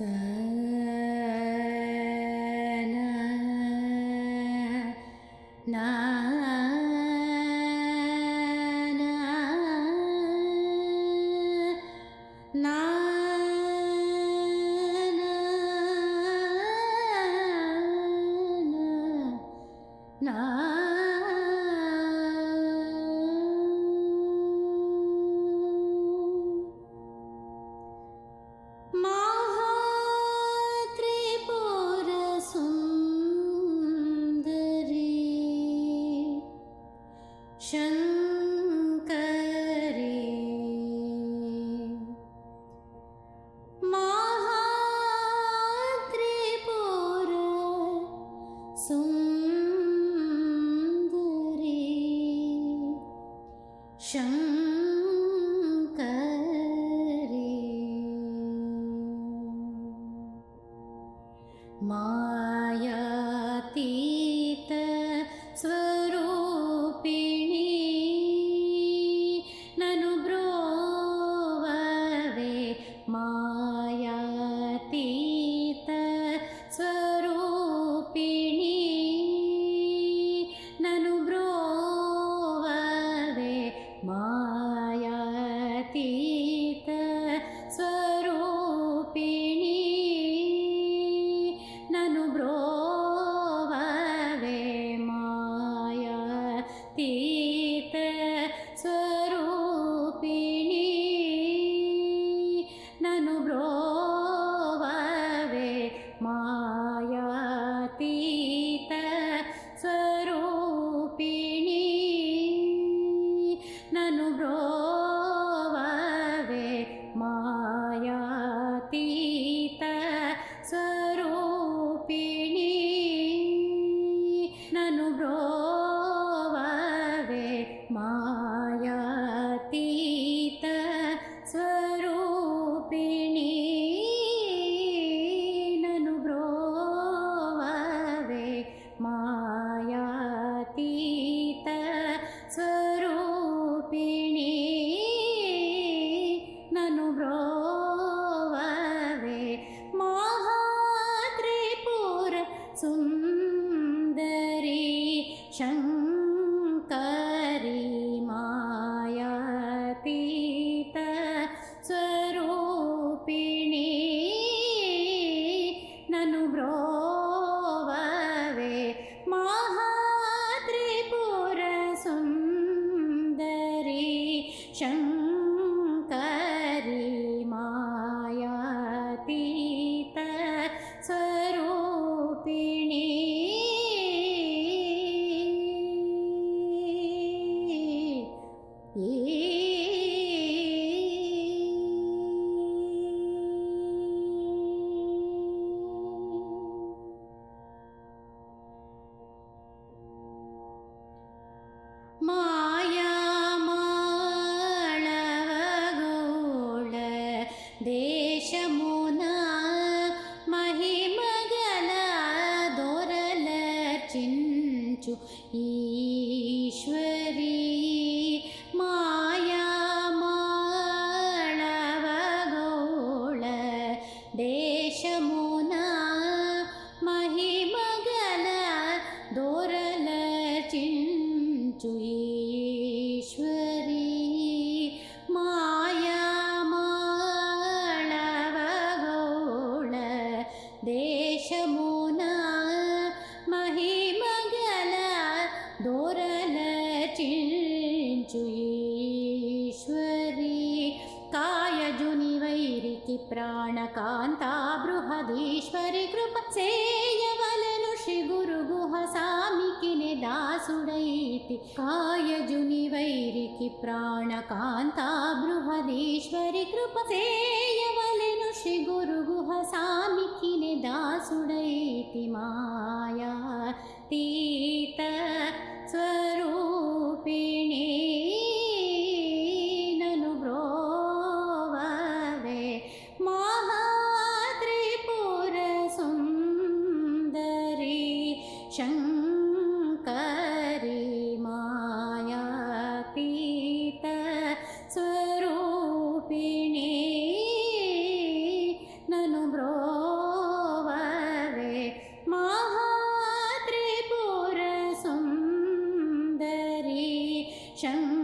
na na शङ्करे। महा तिपुर सूंगुरी मा ನುಬ್ರೋ ரோவவே மகாத்ரிபுர சுந்தரி சங்கரி மாயாதீத ஸ்வரூபிணி ஏ Chú इति प्राणकान्ता बृहदीश्वरि कृप सेयवलनु श्रीगुरुगुह सामिकिनि दासुडैति कायजुनि वैरिकि प्राणकान्ता बृहदीश्वरि कृप सेयवलनु श्रीगुरुगुह सामिकिनि दासुडैति माया ती शङ्करि मायातीत स्वरूपिणी ननु ब्रोववे महात्रिपुरसुन्दरी शङ्कर